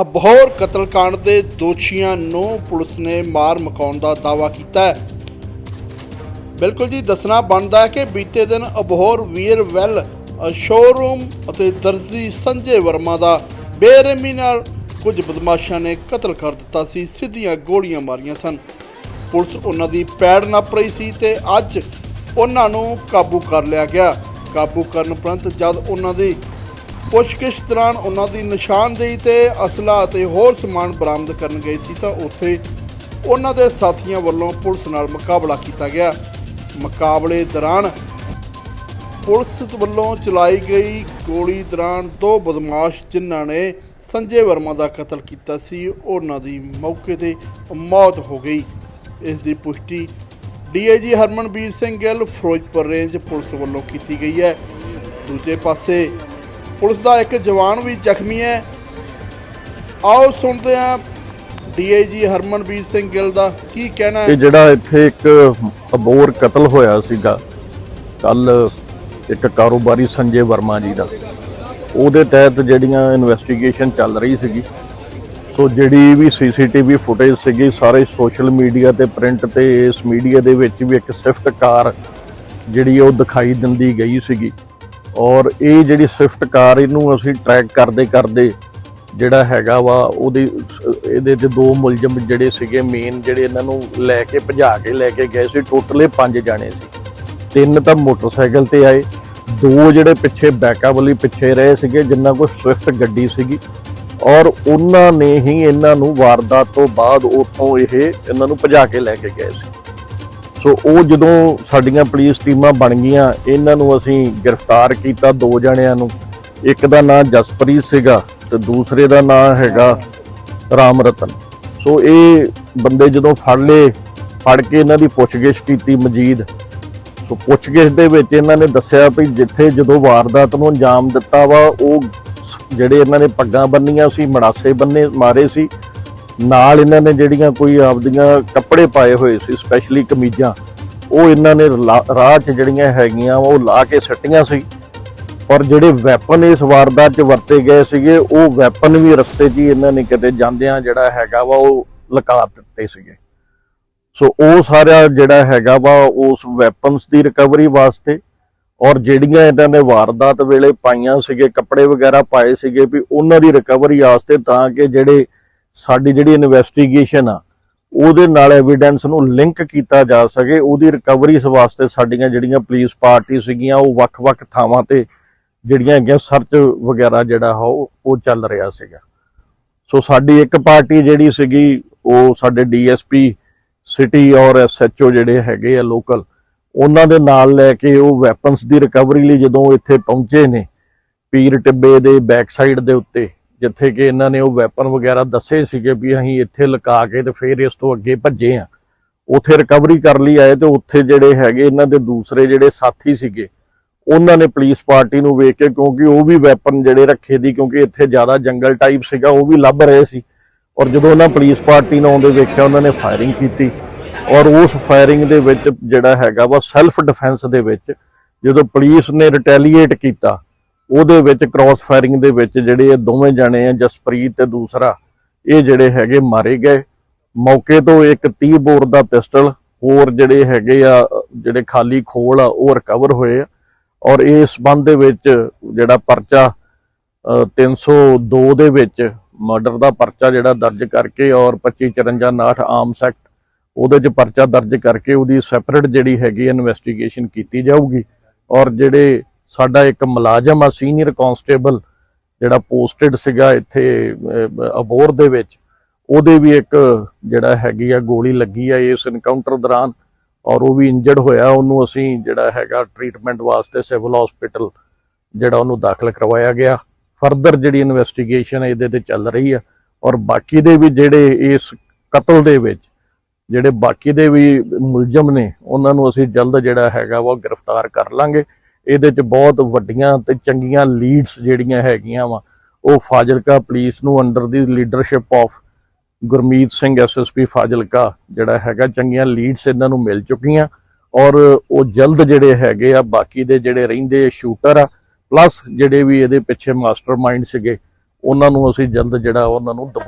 ਅਬਹੋਰ ਕਤਲकांड ਦੇ ਦੋਸ਼ੀਆਂ ਨੂੰ ਪੁਲਿਸ ਨੇ ਮਾਰ ਮਕਾਉਣ ਦਾ ਦਾਅਵਾ ਕੀਤਾ ਹੈ। ਬਿਲਕੁਲ ਜੀ, ਦੱਸਣਾ ਬਣਦਾ ਹੈ ਕਿ ਬੀਤੇ ਦਿਨ ਅਬਹੋਰ ਵੀਰ ਵੈਲ, ਸ਼ੋਰੂਮ ਅਤੇ ਦਰਜੀ ਸੰਜੇ ਵਰਮਾ ਦਾ ਬੇਰਹਿਮੀ ਨਾਲ ਕੁਝ ਬਦਮਾਸ਼ਾਂ ਨੇ ਕਤਲ ਕਰ ਦਿੱਤਾ ਸੀ, ਸਿੱਧੀਆਂ ਗੋਲੀਆਂ ਮਾਰੀਆਂ ਸਨ। ਪੁਲਿਸ ਉਹਨਾਂ ਦੀ ਪੈੜ ਨੱਪ ਰਹੀ ਸੀ ਤੇ ਅੱਜ ਉਹਨਾਂ ਨੂੰ ਕਾਬੂ ਕਰ ਲਿਆ ਗਿਆ। ਕਾਬੂ ਕਰਨ ਉਪਰੰਤ ਜਦ ਉਹਨਾਂ ਦੀ ਪੁੱਛਗਿੱਛ ਦੌਰਾਨ ਉਹਨਾਂ ਦੀ ਨਿਸ਼ਾਨਦੇਹੀ ਤੇ ਅਸਲਾ ਅਤੇ ਹੋਰ ਸਮਾਨ ਬਰਾਮਦ ਕਰਨ ਗਏ ਸੀ ਤਾਂ ਉੱਥੇ ਉਹਨਾਂ ਦੇ ਸਾਥੀਆਂ ਵੱਲੋਂ ਪੁਲਿਸ ਨਾਲ ਮੁਕਾਬਲਾ ਕੀਤਾ ਗਿਆ। ਮੁਕਾਬਲੇ ਦੌਰਾਨ ਪੁਲਿਸ ਵੱਲੋਂ ਚਲਾਈ ਗਈ ਗੋਲੀ ਦੌਰਾਨ ਦੋ ਬਦਮਾਸ਼ ਜਿਨ੍ਹਾਂ ਨੇ ਸੰਜੇ ਵਰਮਾ ਦਾ ਕਤਲ ਕੀਤਾ ਸੀ, ਉਹਨਾਂ ਦੀ ਮੌਕੇ ਤੇ ਮੌਤ ਹੋ ਗਈ। ਇਸ ਦੀ ਪੁਸ਼ਟੀ DIG Harmanbir Singh Gill Firozpur range police ਵੱਲੋਂ ਕੀਤੀ ਗਈ ਹੈ। ਦੂਜੇ ਪਾਸੇ ਪੁਲਿਸ ਦਾ ਇੱਕ ਜਵਾਨ ਵੀ ਜ਼ਖਮੀ ਹੈ। ਆਓ ਸੁਣਦੇ ਹਾਂ ਡੀਏਜੀ ਹਰਮਨਵੀਰ ਸਿੰਘ ਗਿੱਲ ਦਾ ਕੀ ਕਹਿਣਾ ਹੈ। ਇਹ ਜਿਹੜਾ ਇੱਥੇ ਇੱਕ ਅਬੋਰ ਕਤਲ ਹੋਇਆ ਸੀਗਾ ਕੱਲ ਇੱਕ ਕਾਰੋਬਾਰੀ ਸੰਜੇ ਵਰਮਾ ਜੀ ਦਾ। ਉਹਦੇ ਤਹਿਤ ਜਿਹੜੀਆਂ ਇਨਵੈਸਟੀਗੇਸ਼ਨ ਚੱਲ ਰਹੀ ਸੀਗੀ, ਸੋ ਜਿਹੜੀ ਵੀ ਸੀਸੀਟੀਵੀ ਫੁਟੇਜ ਸੀਗੀ, ਸਾਰੇ ਸੋਸ਼ਲ ਮੀਡੀਆ ਤੇ, ਪ੍ਰਿੰਟ ਤੇ, ਇਸ ਮੀਡੀਆ ਦੇ ਵਿੱਚ ਵੀ ਇੱਕ ਸਵਿਫਟ ਕਾਰ ਜਿਹੜੀ ਉਹ ਦਿਖਾਈ ਦਿੰਦੀ ਗਈ ਸੀਗੀ। ਔਰ ਇਹ ਜਿਹੜੀ ਸਵਿਫਟ ਕਾਰ ਇਹਨੂੰ ਅਸੀਂ ਟਰੈਕ ਕਰਦੇ ਕਰਦੇ ਜਿਹੜਾ ਹੈਗਾ ਵਾ, ਉਹਦੀ ਇਹਦੇ ਤੇ ਦੋ ਮੁਲਜ਼ਮ ਜਿਹੜੇ ਸੀਗੇ ਮੇਨ ਜਿਹੜੇ ਇਹਨਾਂ ਨੂੰ ਲੈ ਕੇ ਭਜਾ ਕੇ, ਲੈ ਕੇ ਗਏ ਸੀ, ਟੋਟਲੇ ਪੰਜ ਜਾਣੇ ਸੀ। ਤਿੰਨ ਤਾਂ ਮੋਟਰਸਾਈਕਲ ਤੇ ਆਏ, ਦੋ ਜਿਹੜੇ ਪਿੱਛੇ ਬੈਕਅਪ ਵਾਲੀ ਪਿੱਛੇ ਰਹੇ ਸੀਗੇ ਜਿਨ੍ਹਾਂ ਕੋਲ ਸਵਿਫਟ ਗੱਡੀ ਸੀਗੀ। ਔਰ ਉਹਨਾਂ ਨੇ ਹੀ ਇਹਨਾਂ ਨੂੰ ਵਾਰਦਾਤ ਤੋਂ ਬਾਅਦ ਉੱਥੋਂ ਇਹ ਇਹਨਾਂ ਨੂੰ ਭਜਾ ਕੇ ਲੈ ਕੇ ਗਏ ਸੀ। ਸੋ ਉਹ ਜਦੋਂ ਸਾਡੀਆਂ ਪੁਲਿਸ ਟੀਮਾਂ ਬਣ ਗਈਆਂ, ਇਹਨਾਂ ਨੂੰ ਅਸੀਂ ਗ੍ਰਿਫਤਾਰ ਕੀਤਾ ਦੋ ਜਣਿਆਂ ਨੂੰ। ਇੱਕ ਦਾ ਨਾਮ ਜਸਪ੍ਰੀਤ ਸੀਗਾ ਤੇ ਦੂਸਰੇ ਦਾ ਨਾਮ ਹੈਗਾ ਰਾਮ ਰਤਨ। ਸੋ ਇਹ ਬੰਦੇ ਜਦੋਂ ਫੜ ਲਏ, ਫੜ ਕੇ ਇਹਨਾਂ ਦੀ ਪੁੱਛਗਿੱਛ ਕੀਤੀ ਮਜੀਦ। ਸੋ ਪੁੱਛਗਿੱਛ ਦੇ ਵਿੱਚ ਇਹਨਾਂ ਨੇ ਦੱਸਿਆ ਵੀ ਜਿੱਥੇ ਜਦੋਂ ਵਾਰਦਾਤ ਨੂੰ ਅੰਜਾਮ ਦਿੱਤਾ ਵਾ, ਉਹ ਜਿਹੜੇ ਇਹਨਾਂ ਨੇ ਪੱਗਾਂ ਬੰਨੀਆਂ ਸੀ, ਮੜਾਸੇ ਬੰਨੇ ਮਾਰੇ ਸੀ ਨਾਲ ਇਹਨਾਂ ਨੇ ਜਿਹੜੀਆਂ ਕੋਈ ਆਪਦੀਆਂ ਕੱਪੜੇ ਪਾਏ ਹੋਏ ਸੀ ਸਪੈਸ਼ਲੀ ਕਮੀਜ਼ਾਂ, ਉਹ ਇਹਨਾਂ ਨੇ ਰਾਹ 'ਚ ਜਿਹੜੀਆਂ ਹੈਗੀਆਂ, ਉਹ ਲਾ ਕੇ ਸੱਟੀਆਂ ਸੀ। ਔਰ ਜਿਹੜੇ ਵੈਪਨ ਇਸ ਵਾਰਦਾਤ 'ਚ ਵਰਤੇ ਗਏ ਸੀਗੇ, ਉਹ ਵੈਪਨ ਵੀ ਰਸਤੇ 'ਚ ਹੀ ਇਹਨਾਂ ਨੇ ਕਿਤੇ ਜਾਂਦਿਆਂ ਜਿਹੜਾ ਹੈਗਾ ਵਾ, ਉਹ ਲੁਕਾ ਦਿੱਤੇ ਸੀਗੇ। ਸੋ ਉਹ ਸਾਰਾ ਜਿਹੜਾ ਹੈਗਾ ਵਾ, ਉਸ ਵੈਪਨਸ ਦੀ ਰਿਕਵਰੀ ਵਾਸਤੇ ਔਰ ਜਿਹੜੀਆਂ ਇਹਨਾਂ ਨੇ ਵਾਰਦਾਤ ਵੇਲੇ ਪਾਈਆਂ ਸੀਗੇ, ਕੱਪੜੇ ਵਗੈਰਾ ਪਾਏ ਸੀਗੇ ਵੀ ਉਹਨਾਂ ਦੀ ਰਿਕਵਰੀ ਵਾਸਤੇ ਤਾਂ ਕਿ ਜਿਹੜੇ ਸਾਡੀ ਜਿਹੜੀ ਇਨਵੈਸਟੀਗੇਸ਼ਨ ਆ, ਉਹਦੇ ਨਾਲ ਐਵੀਡੈਂਸ ਨੂੰ ਲਿੰਕ ਕੀਤਾ ਜਾ ਸਕੇ, ਉਹਦੀ ਰਿਕਵਰੀ ਇਸ ਵਾਸਤੇ ਸਾਡੀਆਂ ਜਿਹੜੀਆਂ ਪੁਲਿਸ ਪਾਰਟੀ ਸੀਗੀਆਂ, ਉਹ ਵੱਖ-ਵੱਖ ਥਾਵਾਂ ਤੇ ਜਿਹੜੀਆਂ ਹੈਗੀਆਂ ਸਰਚ ਵਗੈਰਾ ਜਿਹੜਾ ਹਾ, ਉਹ ਉਹ ਚੱਲ ਰਿਹਾ ਸੀਗਾ। ਸੋ ਸਾਡੀ ਇੱਕ ਪਾਰਟੀ ਜਿਹੜੀ ਸੀਗੀ, ਉਹ ਸਾਡੇ ਡੀਐਸਪੀ ਸਿਟੀ ਔਰ ਐਸਐਚਓ ਜਿਹੜੇ ਹੈਗੇ ਆ ਲੋਕਲ ਉਹਨਾਂ ਦੇ ਨਾਲ ਲੈ ਕੇ ਉਹ ਵੈਪਨਸ ਦੀ ਰਿਕਵਰੀ ਲਈ ਜਦੋਂ ਇੱਥੇ ਪਹੁੰਚੇ ਨੇ, ਪੀਰ ਟਿੱਬੇ ਦੇ ਬੈਕ ਸਾਈਡ ਦੇ ਉੱਤੇ ਜਿੱਥੇ ਕਿ ਇਹਨਾਂ ਨੇ ਉਹ ਵੈਪਨ ਵਗੈਰਾ ਦੱਸੇ ਸੀਗੇ ਵੀ ਅਸੀਂ ਇੱਥੇ ਲੁਕਾ ਕੇ ਤੇ ਫਿਰ ਇਸ ਤੋਂ ਅੱਗੇ ਭੱਜੇ ਆ ਉੱਥੇ ਰਿਕਵਰੀ ਕਰ ਲਈ ਆਏ ਤੇ ਉੱਥੇ ਜਿਹੜੇ ਹੈਗੇ ਇਹਨਾਂ ਦੇ ਦੂਸਰੇ ਜਿਹੜੇ ਸਾਥੀ ਸੀਗੇ, ਉਹਨਾਂ ਨੇ ਪੁਲਿਸ ਪਾਰਟੀ ਨੂੰ ਵੇਖ ਕੇ ਕਿਉਂਕਿ ਉਹ ਵੀ ਵੈਪਨ ਜਿਹੜੇ ਰੱਖੇ ਦੀ ਕਿਉਂਕਿ ਇੱਥੇ ਜ਼ਿਆਦਾ ਜੰਗਲ ਟਾਈਪ ਸੀਗਾ, ਉਹ ਵੀ ਲੱਭ ਰਹੇ ਸੀ। ਔਰ ਜਦੋਂ ਉਹਨਾਂ ਪੁਲਿਸ ਪਾਰਟੀ ਨੂੰ ਆਉਂਦੇ ਵੇਖਿਆ, ਉਹਨਾਂ ਨੇ ਫਾਇਰਿੰਗ ਕੀਤੀ। ਔਰ ਉਸ ਫਾਇਰਿੰਗ ਦੇ ਵਿੱਚ ਜਿਹੜਾ ਹੈਗਾ ਵਾ ਸੈਲਫ ਡਿਫੈਂਸ ਦੇ ਵਿੱਚ ਜਦੋਂ ਪੁਲਿਸ ਨੇ ਰਿਟੈਲੀਏਟ ਕੀਤਾ ਉਹਦੇ ਵਿੱਚ ਕ੍ਰਾਸ ਫਾਇਰਿੰਗ ਦੇ ਵਿੱਚ ਜਿਹੜੇ ਇਹ ਦੋਵੇਂ ਜਣੇ ਆ ਜਸਪ੍ਰੀਤ ਤੇ ਦੂਸਰਾ ਇਹ ਜਿਹੜੇ ਹੈਗੇ ਮਾਰੇ ਗਏ। ਮੌਕੇ ਤੋਂ ਇੱਕ 30 ਬੋਰ ਦਾ ਪਿਸਟਲ ਹੋਰ ਜਿਹੜੇ ਹੈਗੇ ਆ ਜਿਹੜੇ ਖਾਲੀ ਖੋਲ ਆ ਉਹ ਰਿਕਵਰ ਹੋਏ ਆ। ਔਰ ਇਸ ਸੰਬੰਧ ਦੇ ਵਿੱਚ ਜਿਹੜਾ ਪਰਚਾ ਅ, 302 ਦੇ ਵਿੱਚ ਮਰਡਰ ਦਾ ਪਰਚਾ ਜਿਹੜਾ ਦਰਜ ਕਰਕੇ ਔਰ 2554 ਆਰਮਸ ਐਕਟ ਉਹਦੇ 'ਚ ਪਰਚਾ ਦਰਜ ਕਰਕੇ ਉਹਦੀ ਸੈਪਰੇਟ ਜਿਹੜੀ ਹੈਗੀ ਇਨਵੈਸਟੀਗੇਸ਼ਨ ਕੀਤੀ ਜਾਊਗੀ। ਔਰ ਜਿਹੜੇ ਸਾਡਾ ਇੱਕ ਮੁਲਾਜ਼ਮ ਆ ਸੀਨੀਅਰ ਕਾਂਸਟੇਬਲ ਜਿਹੜਾ ਪੋਸਟਡ ਸੀਗਾ ਇੱਥੇ ਅਬੋਰ ਦੇ ਵਿੱਚ, ਉਹਦੇ ਵੀ ਇੱਕ ਜਿਹੜਾ ਹੈਗੀ ਆ, ਗੋਲੀ ਲੱਗੀ ਆ ਇਸ ਇਨਕਾਊਂਟਰ ਦੌਰਾਨ ਔਰ ਉਹ ਵੀ ਇੰਜਰਡ ਹੋਇਆ। ਉਹਨੂੰ ਅਸੀਂ ਜਿਹੜਾ ਹੈਗਾ ਟ੍ਰੀਟਮੈਂਟ ਵਾਸਤੇ ਸਿਵਲ ਹਸਪੀਟਲ ਜਿਹੜਾ ਉਹਨੂੰ ਦਾਖਲ ਕਰਵਾਇਆ ਗਿਆ। ਫਰਦਰ ਜਿਹੜੀ ਇਨਵੈਸਟੀਗੇਸ਼ਨ ਇਹਦੇ ਤੇ ਚੱਲ ਰਹੀ ਆ ਔਰ ਬਾਕੀ ਦੇ ਵੀ ਜਿਹੜੇ ਇਸ ਕਤਲ ਦੇ ਵਿੱਚ ਜਿਹੜੇ ਬਾਕੀ ਦੇ ਵੀ ਮੁਲਜ਼ਮ ਨੇ, ਉਹਨਾਂ ਨੂੰ ਅਸੀਂ ਜਲਦ ਜਿਹੜਾ ਹੈਗਾ ਵਾ ਉਹ ਗ੍ਰਿਫਤਾਰ ਕਰ ਲਾਂਗੇ। ਇਹਦੇ ਚ ਬਹੁਤ ਵੱਡੀਆਂ ਤੇ ਚੰਗੀਆਂ ਲੀਡਸ ਜਿਹੜੀਆਂ ਹੈਗੀਆਂ ਵਾ, ਉਹ ਫਾਜ਼ਿਲਕਾ ਪੁਲਿਸ ਨੂੰ under the leadership of Gurmeet Singh SSP Fazilka, ਜਿਹੜਾ ਹੈਗਾ, ਚੰਗੀਆਂ ਲੀਡਸ ਇਹਨਾਂ ਨੂੰ ਮਿਲ ਚੁੱਕੀਆਂ ਔਰ ਉਹ ਜਲਦ ਜਿਹੜੇ ਹੈਗੇ ਆ, ਬਾਕੀ ਦੇ ਜਿਹੜੇ ਰਹਿੰਦੇ ਸ਼ੂਟਰ ਆ ਪਲੱਸ ਜਿਹੜੇ ਵੀ ਇਹਦੇ ਪਿੱਛੇ ਮਾਸਟਰਮਾਈਂਡ ਸੀਗੇ, ਉਹਨਾਂ ਨੂੰ ਅਸੀਂ ਜਲਦ ਜਿਹੜਾ ਉਹਨਾਂ ਨੂੰ ਦਬਾ